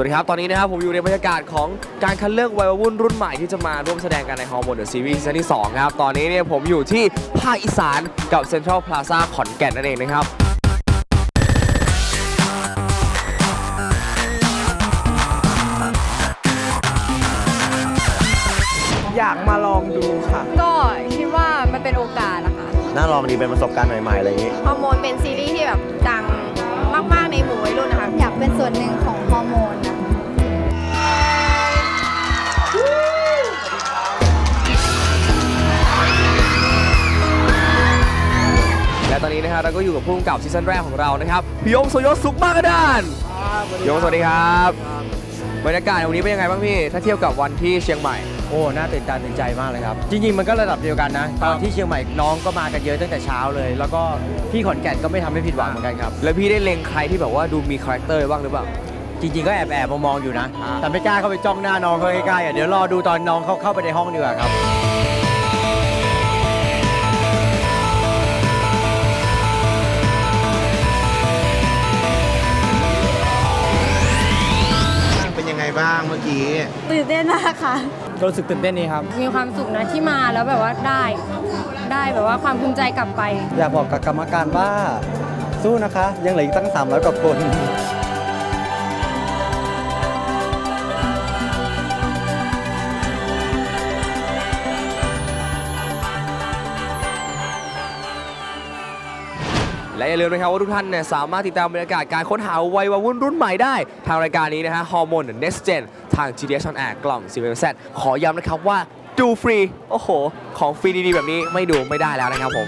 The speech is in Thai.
วัสดีครับ ตอนนี้นะครับผมอยู่ในบรรยากาศของการคัดเลือกวัยรุ่นรุ่นใหม่ที่จะมาร่วมแสดงกันในฮอร์โมนเดอะซีรีส์ซีซั่นที่ 2 ครับ ตอนนี้เนี่ยผมอยู่ที่ภาคอีสานกับเซ็นทรัลพลาซ่าขอนแก่นนั่นเองนะครับอยากมาลองดูค่ะ ก็คิดว่ามันเป็นโอกาสนะคะน่าลองดีเป็นประสบการณ์ใหม่ๆอะไรอย่างนี้ ฮอร์โมนเป็นซีรีส์ที่แบบดังมาก ๆ ในหมู่วัยรุ่น และตอนนี้นะฮะเราก็อยู่กับผู้กำกับซีซั่นแรกของเรานะครับพี่ยงโสยศสุขมากกระดานพี่ยงสวัสดีครับบรรยากาศวันนี้เป็นยังไงบ้างพี่ ถ้าเทียบกับวันที่เชียงใหม่ โอ้ น่าตื่นตาตื่นใจมากเลยครับ จริงๆ มันก็ระดับเดียวกันนะ ตอนที่เชียงใหม่น้องก็มากันเยอะตั้งแต่เช้าเลย แล้วก็พี่ขอนแก่นก็ไม่ทำให้ผิดหวังเหมือนกันครับ แล้วพี่ได้เล็งใครที่แบบว่าดูมีคาแรคเตอร์บ้างหรือเปล่า จริงๆ ก็แอบแอบมองๆอยู่นะอ่าแต่ไม่กล้าเข้าไปจ้องหน้าน้องเขาใกล้ๆอะเดี๋ยวรอดูตอนน้องเขาเข้าไปในห้องดีกว่าครับ บ้างเมื่อกี้ ตื่นเต้นมากค่ะก็รู้สึกตื่นเต้นนี้ครับ มีความสุขนะที่มาแล้วแบบว่าได้ ได้แบบว่าความภูมิใจกลับไป อยากบอกกับกรรมการว่า สู้นะคะ ยังเหลืออีกตั้ง300กว่าคน และอย่าลืมนะครับว่าทุกท่านเนี่ยสามารถติดตามบรรยากาศการค้นหาวัยรุ่นรุ่นใหม่ได้ ทางรายการนี้นะฮะฮอร์โมน Next Gen ทาง GDS on Air กล่อง c m z ขอย้ำนะครับว่าดูฟรี โอ้โห ของฟรีดีๆแบบนี้ไม่ดูไม่ได้แล้วนะครับผม